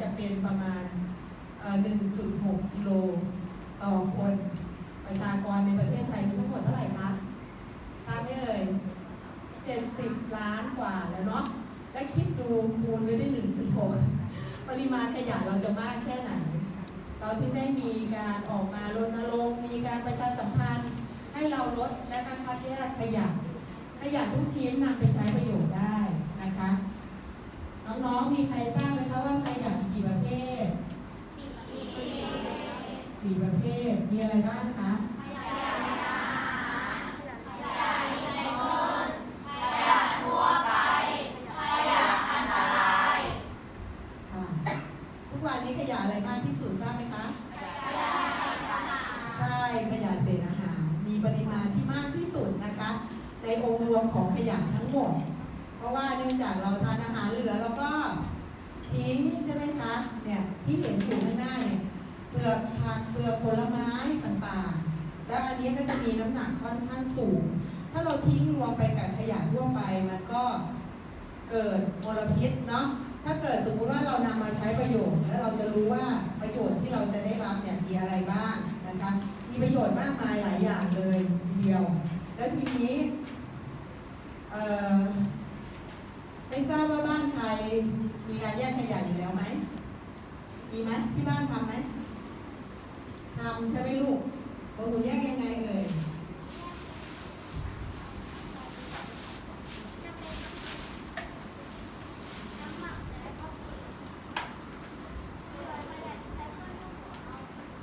จะเป็นประมาณ 1.6 กิโลต่อคน ประชากรในประเทศไทยมีทั้งหมดเท่าไหร่คะ ทราบไหมเอ่ย 70 ล้านกว่าแล้วเนาะ และคิดดูคูณไปด้วย1.6 ปริมาณขยะเราจะมากแค่ไหน เราถึงได้มีการออกมารณรงค์ มีการประชาสัมพันธ์ ให้เราลดและก็คัดแยกขยะ ขยะทุกชิ้นนำไปใช้ประโยชน์ได้นะคะ น้องๆ มีใครทราบไหมคะว่าขยะมีกี่ประเภทสี่ประเภท มีอะไรบ้างคะค่ะทุกวันนี้ขยะอะไรมากที่สุดทราบไหมคะใช่ ขยะเศษอาหาร มีปริมาณที่มากที่สุดนะคะ ในองค์รวมของขยะทั้งหมด เพราะว่าเนื่องจากเราทานอาหารเหลือแล้วก็ทิ้งใช่ไหมคะเนี่ยที่เห็นอยู่ข้างหน้าเนี่ยเปลือกผักเปลือกผลไม้ต่างๆ แล้วอันนี้ก็จะมีน้ำหนักค่อนข้างสูง ถ้าเราทิ้งรวมไปกับขยะทั่วไปมันก็เกิดมลพิษเนาะถ้าเกิดสมมุติว่าเรานำมาใช้ประโยชน์ แล้วเราจะรู้ว่าประโยชน์ที่เราจะได้รับเนี่ยมีอะไรบ้างนะคะมีประโยชน์มากมายหลายอย่างเลยทีเดียว แล้วทีนี้เอ่อ ไม่ทราบว่าบ้านใครมีการแยกขยะอยู่แล้วไหม มีไหมที่บ้านทำไหมทำใช่ไหมลูกบองหนูแยกยังไงเอ่ย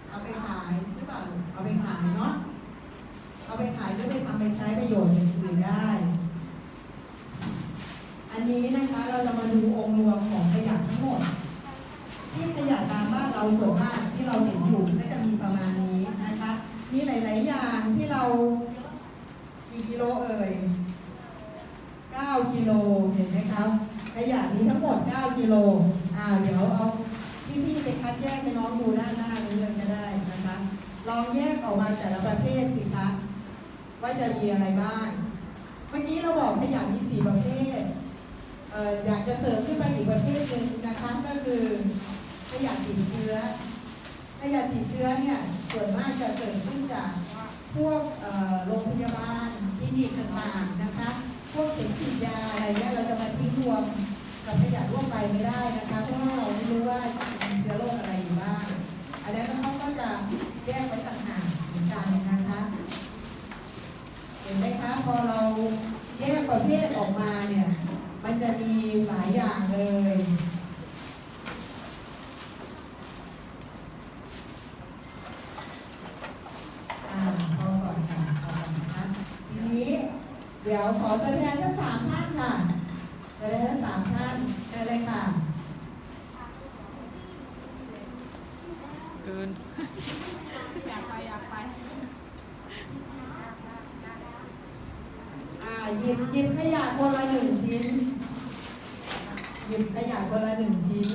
เอาไปขายหรือเปล่าลูกเอาไปขายเนาะ เอาไปขายหรือไปทำไปใช้ประโยชน์อย่างอื่นได้ อันนี้นะคะเราจะมาดูองค์รวมของขยะทั้งหมด ที่ขยะตามบ้านเราส่วนมากที่เราเห็นอยู่ก็จะมีประมาณนี้นะคะ มีหลาย ๆ อย่างที่เรากี่กิโลเอ่ย 9 กิโลเห็นไหมครับขยะมีทั้งหมด 9 กิโล อ่า เดี๋ยวเอาพี่ๆไปคัดแยกให้น้องดูด้านหน้านี้เลยก็ได้นะคะ ล องแยกออกมาแต่ละประเภทสิคะว่าจะมีอะไรบ้าง เมื่อกี้เราบอกขยะมี4ประเภทเอออยากจะเสริมขึ้นไปอีกประเภทหนึ่งนะคะก็คือขยะติดเชื้อขยะติดเชื้อเนี่ยส่วนมากจะเกิดขึ้นจากพวกโรงพยาบาลคลินิกต่างๆนะคะ พวกเข็มฉีดยาอะไรเนี่ยเราจะมาทิ้งรวมกับขยะร่วมไปไม่ได้นะคะเพราะว่าเราไม่รู้ว่ามีเชื้อโรคอะไร อันนั้นเขาก็จะแยกไว้ต่างหากเหมือนกันนะคะ เห็นไหมคะพอเราแยกประเภทออกมาเนี่ย มันจะมีหลายอย่างเลยอ่าพอก่อนค่ะพอก่อนนะคะทีนี้เดี๋ยวขอตัวแทนทั้งสามท่านค่ะตัวแทนทั้งสามท่านเชิญเลยค่ะ เกิน อยากไปอยากไป อ่าหยิบหยิบขยะคนละหนึ่งชิ้น หยิบขยะคนละหนึ่งชิ้น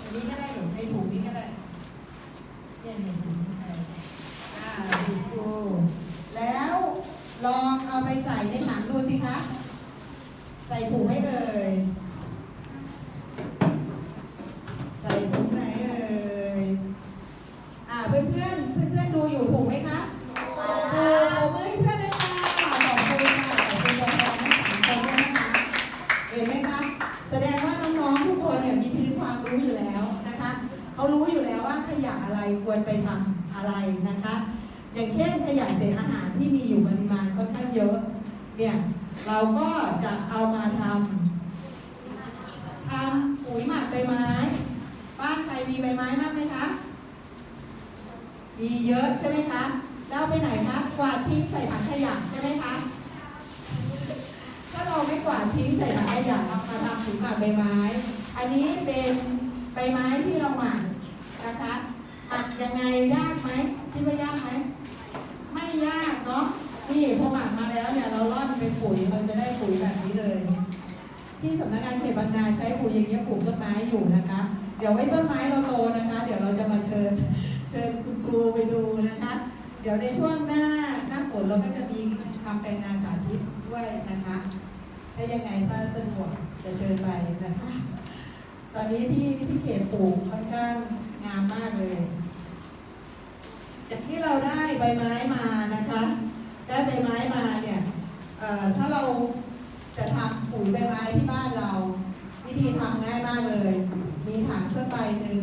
อันนี้ก็ได้หรือในถุงนี้ก็ได้เนี่ยในถุงนี้ไปอ่าหยิบดูแล้วลองเอาไปใส่ในถังดูสิคะ ใส่ถุงให้เอ่ย ใส่ถุงไหนเอ่ย อ่าเพื่อนเพื่อนเพื่อนเพื่อนๆดูอยู่ถูกไหมคะ ถูกปรบมือให้เพื่อนด้วยค่ะขอบคุณค่ะขอบคุณตัวแทนทั้งสามคนด้วยนะคะ เห็นไหมคะ แสดงว่าน้องๆทุกคนเนี่ยมีพื้นความรู้อยู่แล้วนะคะ เขารู้อยู่แล้วว่าขยะอะไรควรไปทำอะไรนะคะ อย่างเช่นขยะเศษอาหารที่มีอยู่ปริมาณค่อนข้างเยอะ เนี่ยเรา ก็จะเอามาทำทำปุ๋ยหมักใบไม้ บ้านใครมีใบไม้มากไหมคะ มีเยอะใช่ไหมคะแล้วเอาไปไหนคะ กวาดทิ้งใส่ถังขยะใช่ไหมคะ ถ้าเราไม่กวาดทิ้งใส่ถังขยะมาทำถุงหมักใบไม้ อันนี้เป็นใบไม้ที่เราหมักนะคะหมักยังไงยากไหมคิดว่ายากไหม ไม่ยากเนาะ นี่พอหมัก แล้วเนี่ยเราร่อนเป็นปุ๋ยเราจะได้ปุ๋ยแบบนี้เลย ที่สำนักงานเขตบางนาใช้ปุ๋ยอย่างเงี้ยปลูกต้นไม้อยู่นะคะ เดี๋ยวไว้ต้นไม้เราโตนะคะ เดี๋ยวเราจะมาเชิญเชิญคุณครูไปดูนะคะ เดี๋ยวในช่วงหน้าหน้าฝนเราก็จะมีทำแปลงนาสาธิตด้วยนะคะถ้ายังไงถ้าสะดวกจะเชิญไปนะคะ ตอนนี้ที่ที่เขตปลูกค่อนข้างงามมากเลย จากที่เราได้ใบไม้มานะคะ ได้ใบไม้มาเนี่ยถ้าเราจะทำปุ๋ยใบไม้ที่บ้านเรา วิธีทำง่ายมากเลย มีถังสักใบหนึ่ง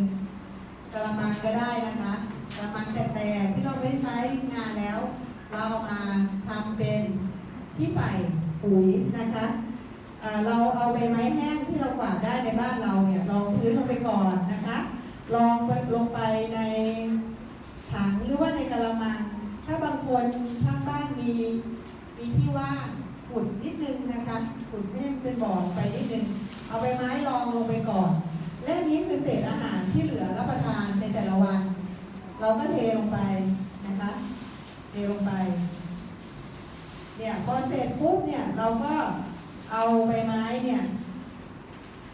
กระมังก็ได้นะคะกระมังแตกๆที่เราไม่ใช้งานแล้ว เราเอามาทำเป็นที่ใส่ปุ๋ยนะคะเราเอาใบไม้แห้งที่เรากวาดได้ในบ้านเราเนี่ยรองพื้นลงไปก่อนนะคะรองไปลงไปในถังหรือว่าในกระมัง ถ้าบางคนข้างบ้าน มีมีที่ว่างขุดนิดนึงนะคะขุดให้มันเป็นบ่อไปนิดนึง เอาใบไม้รองลงไปก่อน และนนี้คือเศษอาหารที่เหลือรับประทานในแต่ละวัน เราก็เทลงไปนะคะเทลงไปเนี่ยพอเสร็จปุ๊บเนี่ยเราก็เอาใบไม้เนี่ย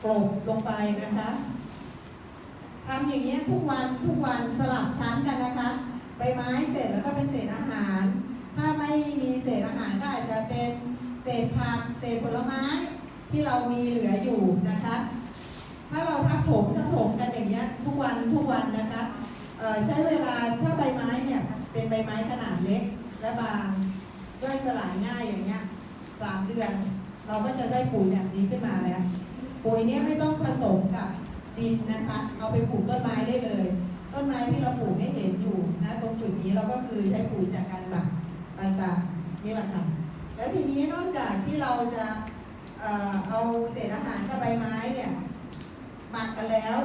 กลบลงไปนะคะทำอย่างเงี้ยทุกวันทุกวันสลับชั้นกันนะคะ ใบไม้เสร็จแล้วก็เป็นเศษอาหาร ถ้าไม่ ษผักเศษผลไม้ที่เรามีเหลืออยู่นะคะ ถ้าเราทับถมทับถมกันอย่างเงี้ยทุกวันทุกวันนะคะใช้เวลาถ้าใบไม้เนี่ยเป็นใบไม้ขนาดเล็กและบางย่อยสลายง่ายอย่างเงี้ยสามเดือน เราก็จะได้ปุ๋ยแบบนี้ขึ้นมาแล้ว ปุ๋ยเนี้ยไม่ต้องผสมกับดินนะคะ เอาไปปลูกต้นไม้ได้เลย ต้นไม้ที่เราปลูกไม่เห็นอยู่นะตรงจุดนี้เราก็คือใช้ปุ๋ยจากการหมักต่างๆนี่แหละค่ะ แล้วทีนี้นอกจากที่เราจะเอาเศษอาหารกับใบไม้เนี่ยหมักกันแล้ว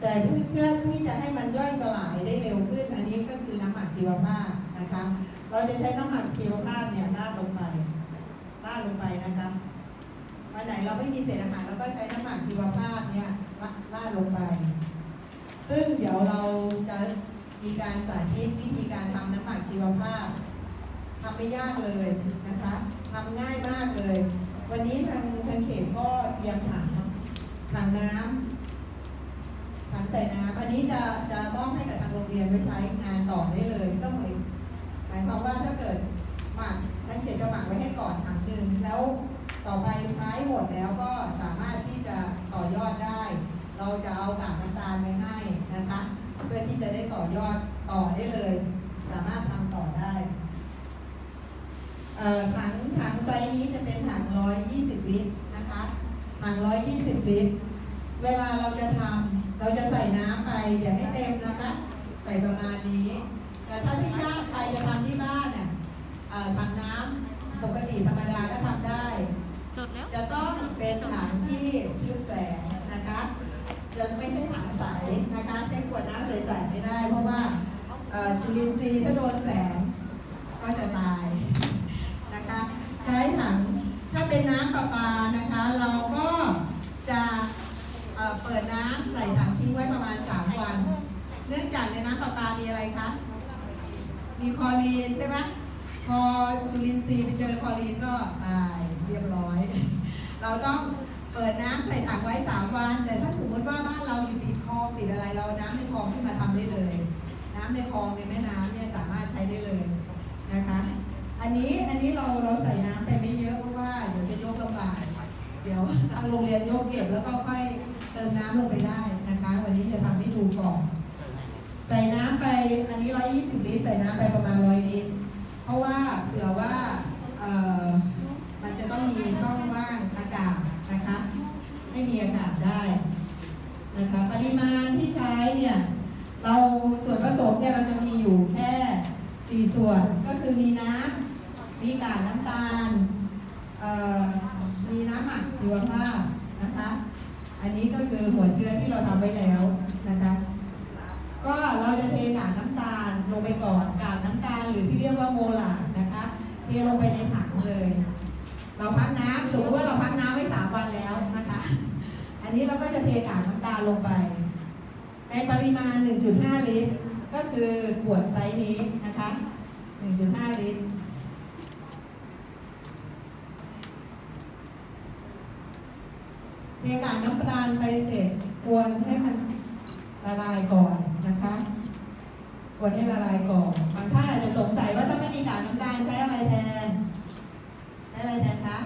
แต่เพื่อที่จะให้มันย่อยสลายได้เร็วขึ้น อันนี้ก็คือน้ำหมักชีวภาพนะคะ เราจะใช้น้ำหมักชีวภาพเนี่ยราดลงไปราดลงไปนะคะวันไหนเราไม่มีเศษอาหารเราก็ใช้น้ำหมักชีวภาพเนี่ยราดลงไป ซึ่งเดี๋ยวเราจะมีการสาธิตวิธีการทำน้ำหมักชีวภาพ ทำไม่ยากเลยนะคะทำง่ายมากเลย วันนี้ทางทางเขตก็เตรียมถังถังน้ำถังใส่น้ำอันนี้จะจะมอบให้กับทางโรงเรียนไว้ใช้งานต่อได้เลย ก็เหมือนหมายความว่าถ้าเกิดหมักทางเขตจะหมักไว้ให้ก่อนถังหนึ่งแล้วต่อไปใช้หมดแล้วก็สามารถที่จะต่อยอดได้ เราจะเอากากน้ำตาลไปให้นะคะ เพื่อที่จะได้ต่อยอดต่อได้เลย สามารถทำต่อได้ ถังถังไซส์นี้จะเป็นถัง 120 ลิตรนะคะถัง 120 ลิตร เวลาเราจะทำเราจะใส่น้ำไปอย่าให้เต็มนะคะ ใส่ประมาณนี้ แต่ถ้าที่บ้านใครจะทำที่บ้านเนี่ยเอ่อถังน้ำปกติธรรมดาก็ทำได้จดแล้วจะต้องเป็นถังที่ทึบแสงนะคะจะไม่ใช่ถังใสนะคะ ใช้ขวดน้ำใสๆไม่ได้ เพราะว่าเอ่อจุลินทรีย์ถ้าโดนแสงก็จะตายนะคะใช้ถัง ถ้าเป็นน้ำประปานะคะ เราก็จะเเปิดน้ำใส่ถังทิ้งไว้ประมาณ 3 วัน เนื่องจากในน้ำประปามีอะไรคะ มีคอรีนใช่ไหมพอจุลินทรีย์ไปเจอคอรีนก็ตายเรียบร้อย เราต้องเปิดน้ำใส่ถังไว้ 3 วัน แต่ถ้าสมมติว่าบ้านเราอยู่ติดคลองติดอะไรเราน้ำในคลองขึ้นมาทำได้เลย น้ำในคลองในแม่น้ำเนี่ยสามารถใช้ได้เลยนะคะ อันนี้อันนี้เราเราใส่น้ำไปไม่เยอะเพราะว่าเดี๋ยวจะยกลำบากเดี๋ยวทางโรงเรียนยกเก็บแล้วก็ค่อยเติมน้ำลงไปได้นะคะ วันนี้จะทำให้ดูก่อนใส่น้ำไปอันนี้ 120 ลิตร ใส่น้ำไปประมาณ 100 ลิตร เพราะว่าเผื่อว่าเอ่อมันจะต้องมีช่องว่างอากาศนะคะให้มีอากาศได้นะคะปริมาณที่ใช้เนี่ยเราส่วนผสมเนี่ยเราจะมีอยู่แค่ 4 ส่วนก็คือมีน้ำ มีกากน้ำตาลมีน้ำหมักชีวภาพนะคะ อันนี้ก็คือหัวเชื้อที่เราทำไว้แล้วนะคะ ก็เราจะเทกากน้ำตาลลงไปก่อนกากน้ำตาลหรือที่เรียกว่าโมลาร์นะคะเทลงไปในถังเลย เราพักน้ำสมมติว่าเราพักน้ำไว้สามวันแล้วนะคะ อันนี้เราก็จะเทกากน้ำตาลลงไป ในปริมาณ 1.5 ลิตร ก็คือขวดไซส์นี้นะคะ 1.5 ลิตร เทกากน้ำปลาลไปเสร็จกวนให้มันละลายก่อนนะคะกวนให้ละลายก่อนบางท่านอาจจะสงสัยว่าถ้าไม่มีกากน้ำตาลใช้อะไรแทนใช้อะไรแทนคะ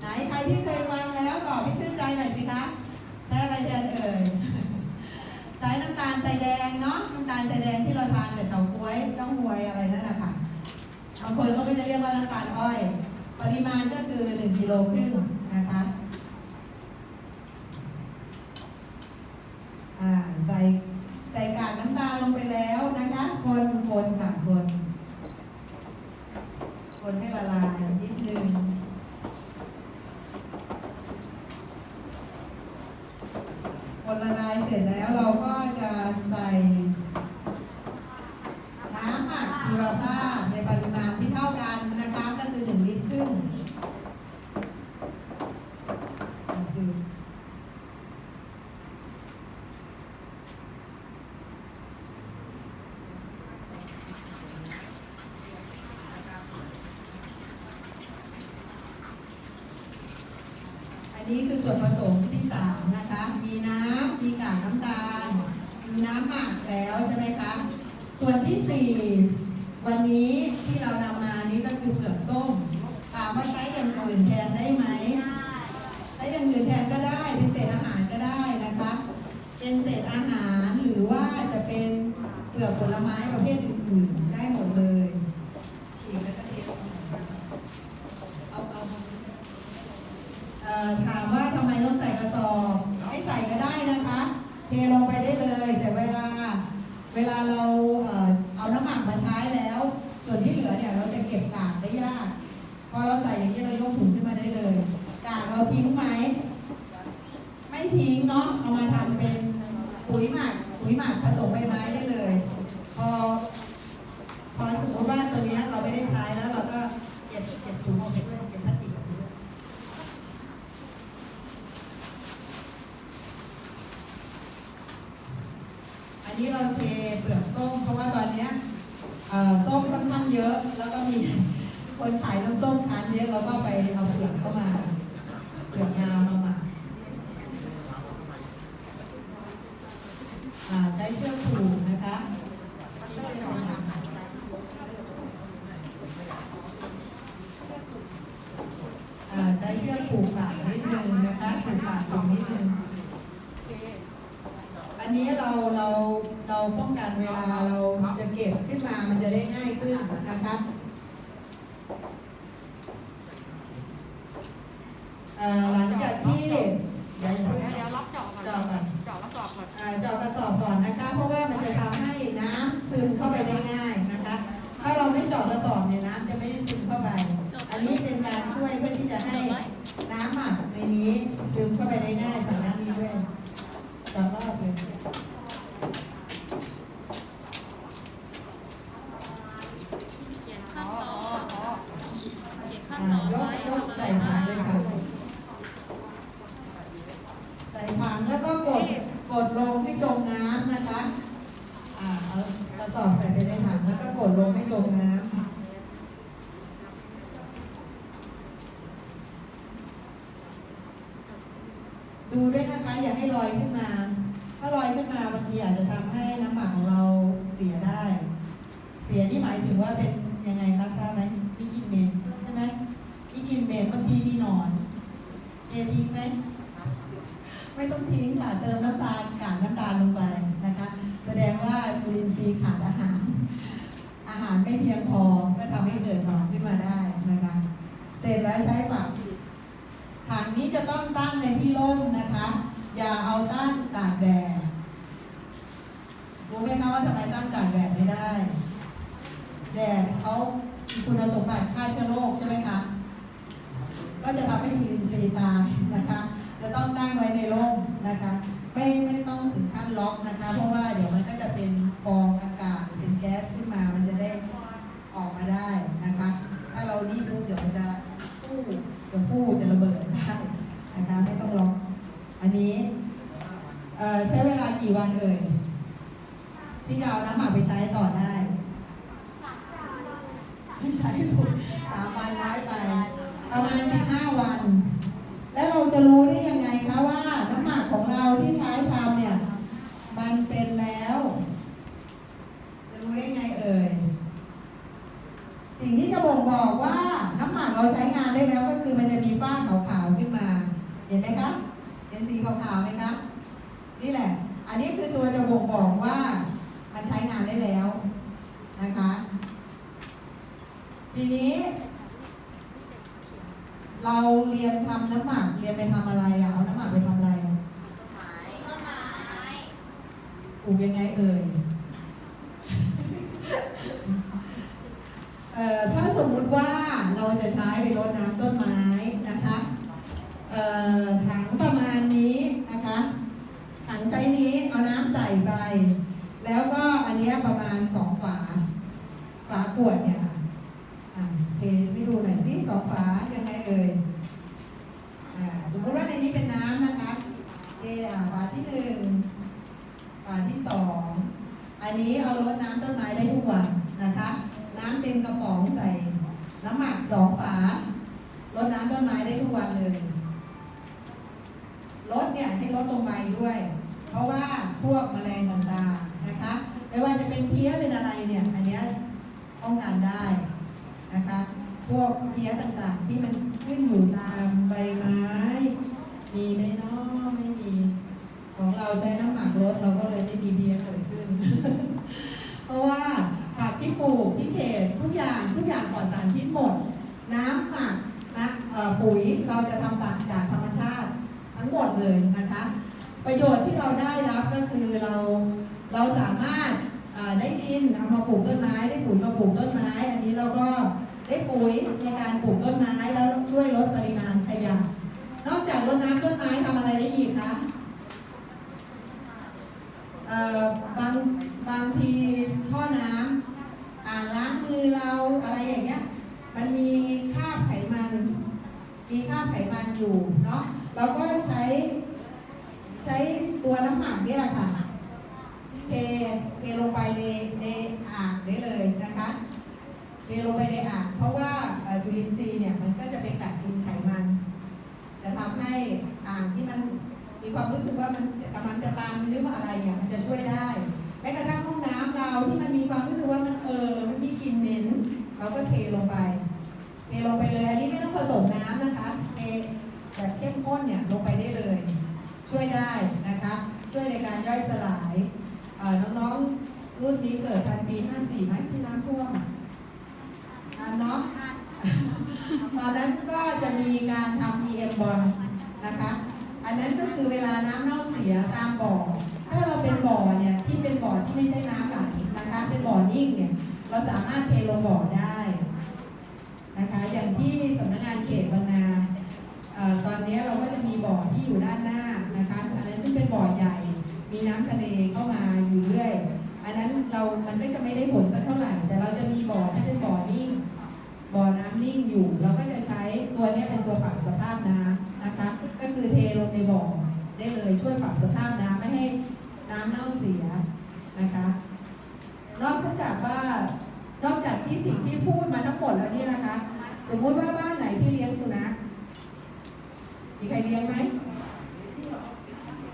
ไหนใครที่เคยฟังแล้วตอบไม่ชื่นใจหน่อยสิคะใช้อะไรแทนเอ่ยใช้น้ำตาลใสแดงเนาะน้ำตาลใสแดงที่เราทานกับเฉาก๊วยต้องหวยอะไรนั่นแหละค่ะบางคนเขาก็จะเรียกว่าน้ำตาลอ้อย ปริมาณก็คือ1กิโลครึ่งนะคะ นี้คือส่วนผสมที่สามนะคะ มีน้ำมีกากน้ำตาล มีน้ำหมักแล้วใช่ไหมคะ ส่วนที่สี่วันนี้ที่เรานำมานี้ก็คือเปลือกส้มถามว่าใช้อย่างอื่นแทนได้ไหม เทลงไปได้เลย แต่เวลาเวลาเรา ใช้เชือกผูกนะคะใช้เชือกผูกฝากนิดนึงนะคะผูกฝากตรงนิดนึงอันนี้เราเราเราป้องกันเวลาเราจะเก็บขึ้นมามันจะได้ง่ายขึ้นนะคะินทรีย์ขาดอาหาร อาหารไม่เพียงพอก็ทำให้เกิดหนองขึ้นมาได้นะคะเสร็จแล้วใช้ฝักถังนี้จะต้องตั้งในที่ร่มนะคะ อย่าเอาตั้งตากแดดรู้ไหมคะว่าทำไมตั้งตากแดดไม่ได้ แดดเขาคุณสมบัติฆ่าเชื้อโรคใช่ไหมคะ ก็จะทำให้จุลินทรีย์ตายนะคะ จะต้องตั้งไว้ในร่มนะคะ ไม่ไม่ต้องถึงขั้นล็อกนะคะ เพราะว่าเดี๋ยวมันก็จะเป็น ฟองอากาศเป็นแก๊สขึ้นมามันจะได้ออกมาได้นะคะ ถ้าเรารีบปุ๊บเดี๋ยวมันจะฟู่จะฟู่จะระเบิดได้นะคะไม่ต้องร้องอันนี้ใช้เวลากี่วันเอ่ยที่จะเอาน้ำหมักไปใช้ต่อได้ไม่ใช้ถูกสามวันน้อยไป ประมาณสิบห้าวัน แล้วเราจะรู้ได้ ถ้าสมมุติว่าเราจะใช้ไปรดน้ำต้นไม้นะคะถังประมาณนี้นะคะถังไซส์นี้เอาน้ำใส่ไป แล้วก็อันนี้ประมาณสองฝา ฝาขวดเนี่ยค่ะเทให้ดูหน่อยสิสองฝายังไงเอ่ยอสมมติว่าในนี้เป็นน้ำนะคะเทฝาที่หนึ่งฝาที่สองอันนี้เอารดน้ำต้นไม้ได้ทุกวัน ป้องกันได้นะคะพวกเพี้ยต่างๆ ที่มันขึ้นอยู่ตามใบไม้ มีไหมเนาะไม่มี ของเราใช้น้ำหมักรดเราก็เลยไม่มีเบียร์เกิดขึ้น เพราะว่าผักที่ปลูกที่เขตทุกอย่างทุกอย่างปลอดสารพิษหมด น้ำหมักนะปุ๋ยเราจะทำจากธรรมชาติทั้งหมดเลยนะคะ ประโยชน์ที่เราได้รับก็คือเราเราสามารถ ได้ดินเอามาปลูกต้นไม้ ได้ปุ๋ยมาปลูกต้นไม้ อันนี้เราก็ได้ปุ๋ยในการปลูกต้นไม้แล้วช่วยลดปริมาณขยะ นอกจากรดน้ำต้นไม้ทำอะไรได้อีกคะบางบางทีท่อน้ำอ่างล้างมือเราอะไรอย่างเงี้ยมันมีคราบไขมัน มีคราบไขมันอยู่เนาะเราก็ใช้ใช้ตัวน้ำหมักนี่แหละค่ะ เทเทลงไปในในอ่างได้เลยนะคะ เทลงไปในอ่าง เพราะว่าเอ่อจุลินทรีย์เนี่ยมันก็จะไปกัดกินไขมัน จะทำให้อ่างที่มันมี ความรู้สึกว่ามันจะกำลังจะตันหรือว่าอะไรเนี่ยมันจะช่วยได้แม้กระทั่งห้องน้ำเราที่มันมีความรู้สึกว่ามันเออมันมีกลิ่นเหม็นเราก็เทลงไป เทลงไปเลย อันนี้ไม่ต้องผสมน้ำนะคะเทแบบเข้มข้นเนี่ยลงไปได้เลย ช่วยได้นะคะ ช่วยในการย่อยสลายเอ่อน้องๆรุ่นนี้เกิดทันปี 54ไหมที่น้ำท่วมอะทันเนาะตอนนั้นก็จะมีการทำ EM บอลนะคะอั นนั้นก็คือเวลาน้ำเน่าเสียตามบ่อ ถ้าเราเป็นบ่อเนี่ยที่เป็นบ่อที่ไม่ใช่น้ำไหลนะคะ เป็นบ่อนิ่งเนี่ยเราสามารถเทลงบ่อได้นะคะ อย่างที่สำนักงานเขตบางนาตอนนี้เราก็จะมีบ่อที่อยู่ด้านหน้านะคะอันนั้นซึ่งเป็นบ่อใหญ่ มีน้ำทะเลเข้ามาอยู่เรื่อยอันนั้นเรา มันก็จะไม่ได้ผลสักเท่าไหร่ แต่เราจะมีบ่อที่เป็นบ่อนิ่ง บ่อน้ำนิ่งอยู่ เราก็จะใช้ตัวนี้เป็นตัวปรับสภาพน้ำ นะคะ ก็คือเทลงในบ่อได้เลยช่วยปรับสภาพน้ำไม่ให้น้ำเน่าเสียนะคะ นอกจากว่านอกจากที่สิ่งที่พูดมาทั้งหมดแล้วนี่นะคะ สมมุติว่าบ้านไหนที่เลี้ยงสุนัขมีใครเลี้ยงไหม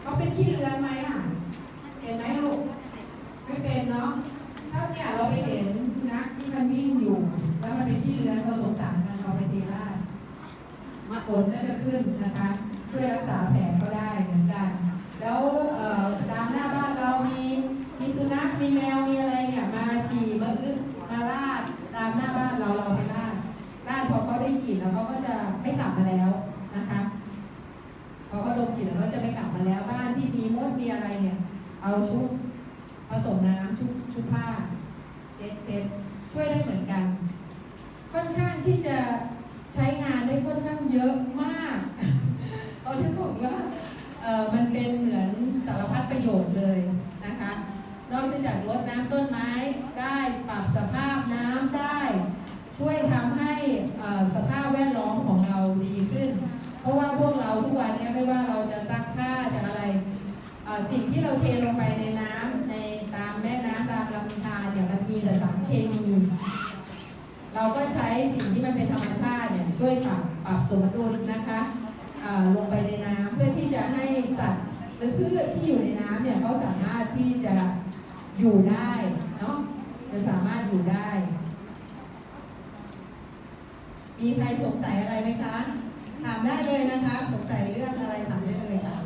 เขาเป็นขี้เลือนไหมอะเห็นไหมลูก ไม่เป็นเนาะ ถ้าเนี่ยเราไปเห็นสุนัขที่มันวิ่งอยู่ แล้วมันเป็นที่เรือนเราสงสารมันเราไปเทราด มาผลก็จะขึ้นนะคะ เพื่อรักษาแผลก็ได้เหมือนกัน แล้วเอ่อตามหน้าบ้านเรามีมีสุนัขมีแมวมีอะไรเนี่ยมาฉี่มาอึมาลาดตามหน้าบ้านเราเราไปลาดลาดพอเขาได้กลิ่นแล้วเขาก็จะไม่กลับมาแล้วนะคะ พอเขาดมกลิ่นแล้วก็จะไม่กลับมาแล้วบ้านที่มีมดมีอะไรเนี่ย เอาชุบผสมน้ำชุบชุบผ้า เช็ดเช็ดช่วยได้เหมือนกัน ค่อนข้างที่จะใช้งานได้ ค่อนข้างเยอะมากเอาที่บอกว่ามันเป็นเหมือนสารพัดประโยชน์เลยนะคะนอกจากลดน้ำต้นไม้ได้ปรับสภาพน้ำได้ ช่วยทำให้สภาพแวดล้อมของเราดีขึ้น เพราะว่าพวกเราทุกวันนี้ไม่ว่าเราจะซักผ้าจะอะไรสิ่งที่เราเทลงไปในน้ำในตามแม่น้ำตามลำธารเนี่ยมันมีแต่สารเคมี เราก็ใช้สิ่งที่มันเป็นธรรมชาติเนี่ยช่วยปรับปรับสมดุลนะคะลงไปในน้ำเพื่อที่จะให้สัตว์หรือพืชที่อยู่ในน้ำเนี่ยเขาสามารถที่จะอยู่ได้เนาะจะสามารถอยู่ได้ มีใครสงสัยอะไรไหมคะ ถามได้เลยนะคะ สงสัยเรื่องอะไรถามได้เลยค่ะ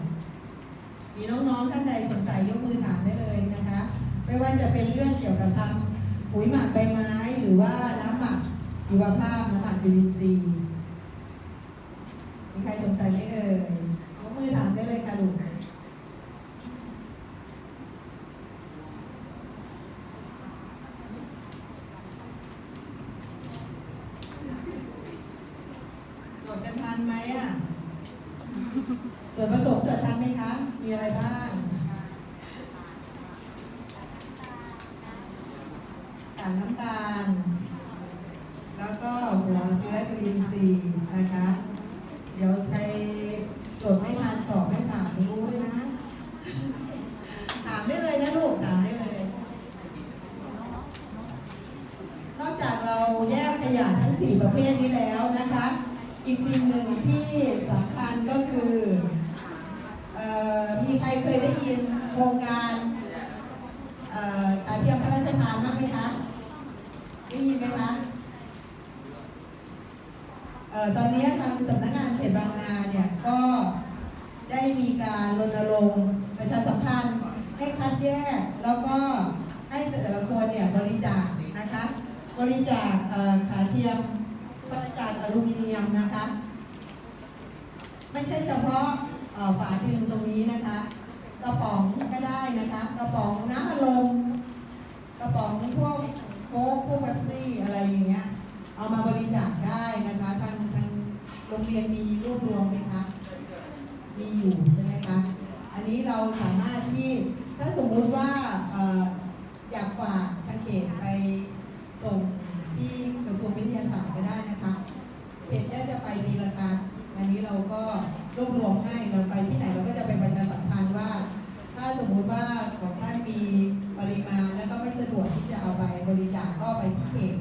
มีน้องๆท่านใดสงสัยยกมือถามได้เลยนะคะ ไม่ว่าจะเป็นเรื่องเกี่ยวกับทำปุ๋ยหมักใบไม้หรือว่า ชีวภาพน้ำหมักจุลินทรีย์มีใครสงสัยไหมเอ่ยยกมือถามได้เลยค่ะลูก จดกันทันไหมอะ ส่วนผสมจดทันไหมคะ มีอะไรบ้างกากน้ำตาล แล้วก็หัวเชื้อจุลินทรีย์นะคะ เดี๋ยวใครจดไม่ทันสอบไม่ผ่านไม่รู้ด้วยนะ ถามได้เลยนะลูก ถามได้เลย นอกจากเราแยกขยะทั้ง 4 ประ เภทนี้แล้วนะคะ อีกสิ่งหนึ่งที่สำคัญก็คือเอ่อมีใครเคยได้ยินโครงการเอ่อการเทียมพระราชทานบ้างไหมคะ ได้ยินไหมคะเอ่อตอนนี้ทางสำนักงานเขตบางนาเนี่ยก็ได้มีการรณรงค์ประชาสัมพันธ์ให้คัดแยกแล้วก็ให้แต่ละคนเนี่ยบริจาคนะคะ บริจาคเอ่อขาเทียมบริจาคอลูมิเนียมนะคะ ไม่ใช่เฉพาะเอ่อ ฝาดินตรงนี้นะคะกระป๋องก็ได้นะคะกระป๋องน้ำอัดลมกระป๋องพวกโค้กพวกเป๊ปซี่อะไรอย่างเงี้ยเอามาบริจาคได้นะคะทางทางโรงเรียนมีรวบรวมไหมคะมีอยู่ใช่ไหมคะอันนี้เราสามารถที่ถ้าสมมุติว่าอออยากฝากทางเขตไปส่งที่กระทรวงวิทยาศาสตร์ก็ได้นะคะเขตก็จะไปมีราคาอันนี้เราก็ รวบรวมให้เราไปที่ไหนเราก็จะไปประชาสัมพันธ์ว่า ถ้าสมมุติว่าของท่านมีปริมาณแล้วก็ไม่สะดวกที่จะเอาไปบริจาคก็ไปที่เพจ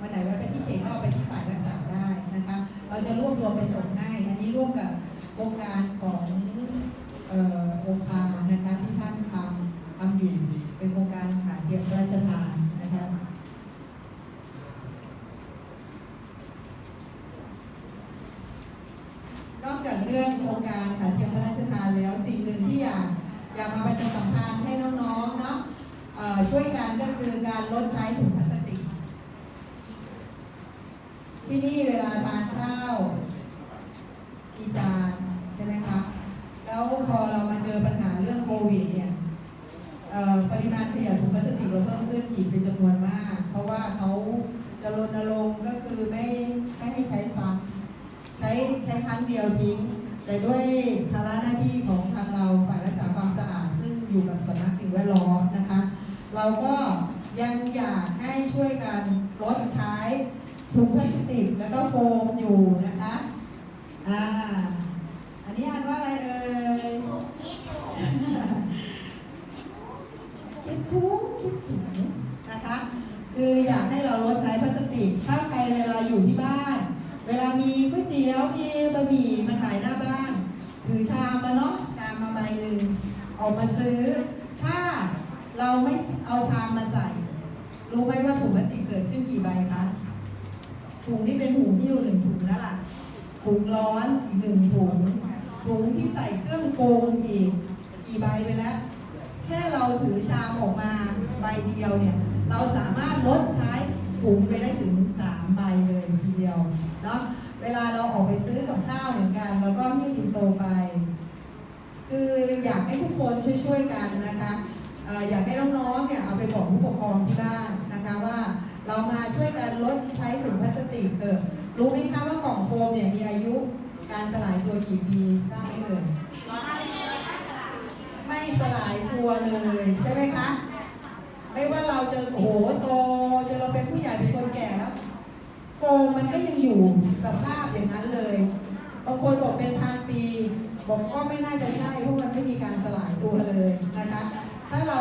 วันไหนว่าไปที่เพจก็ไปที่ฝ่ายรักษาได้นะคะ เราจะรวบรวมไปส่งให้อันนี้ร่วมกับโครงการของเอ่อองค์พานะคะที่ท่านทำทำอยู่เป็นโครงการขาเทียมพระราชทานนะคะ นอกจากเรื่องโครงการขาเทียมพระราชทานแล้วสิ่งหนึ่งที่อยากอยากมาประชาสัมพันธ์ให้น้องๆเนาะเอ่อช่วยกันก็คือการลดใช้ถุงพลาสติก ที่นี่เวลาทานข้าวมีจานใช่ไหมคะ แล้วพอเรามาเจอปัญหาเรื่องโควิดเนี่ยเอ่อปริมาณขยะถุงพลาสติกเราเพิ่มขึ้นอีกเป็นจำนวนมาก เพราะว่าเขาจะรณรงค์ก็คือไม่ไม่ให้ใช้ซ้ำ ใช้ใช้ครั้งเดียวทิ้ง แต่ด้วยภาระหน้าที่ของทางเราฝ่ายรักษาความสะอาด ซึ่ง อยู่กับสำนักสิ่งแวดล้อมนะคะ เราก็ยังอยากให้ช่วยกันลดใช้ถุงพลาสติกแล้วก็โฟมอยู่นะคะอ่าอันนี้อ่านว่าอะไรเอ่ยคิดทุกคิดถึงนะคะ คืออยากให้เราลดใช้พลาสติก ถ้าใครเวลาอยู่ที่บ้าน เวลามีก๋วยเตี๋ยวมีบะหมี่มาขายหน้าบ้านถือชามมาเนาะชามมาใบหนึ่งออกมาซื้อ ถ้าเราไม่เอาชามมาใส่ รู้ไหมว่าถุงพลาสติกเกิดขึ้นกี่ใบคะถุงนี่เป็นถุงที่อยู่หนึ่งถุงแล้วล่ะถุงร้อนอีกหนึ่งถุงถุงที่ใส่เครื่องปรุงอีกกี่ใบไปแล้ว แค่เราถือชามออกมาใบเดียวเนี่ย เราสามารถลดใช้ถุงไปได้ถึงสามใบเลยทีเดียวเนาะเวลาเราออกไปซื้อกับข้าวเหมือนกัน แล้วก็หิ้วปิ่นโตไป คืออยากให้ทุกคนช่วยๆกันนะคะอยากให้น้องๆเนี่ยเอาไปบอกผู้ปกครองที่บ้านนะคะว่าเรามาช่วยกันลดใช้ถุงพลาสติกเถอะรู้ไหมคะว่ากล่องโฟมเนี่ยมีอายุการสลายตัวกี่ปีทราบไหมเอ่ยไม่สลายตัวเลยใช่ไหมคะ ไม่ว่าเราจะโอ้โหโตจนเราเป็นผู้ใหญ่เป็นคนแก่แล้วโฟมมันก็ยังอยู่สภาพอย่างนั้นเลยบางคนบอกเป็นพันปี ผมกก็ไม่น่าจะใช่เพราะมันไม่มีการสลายตัวเลยนะคะถ้าเรา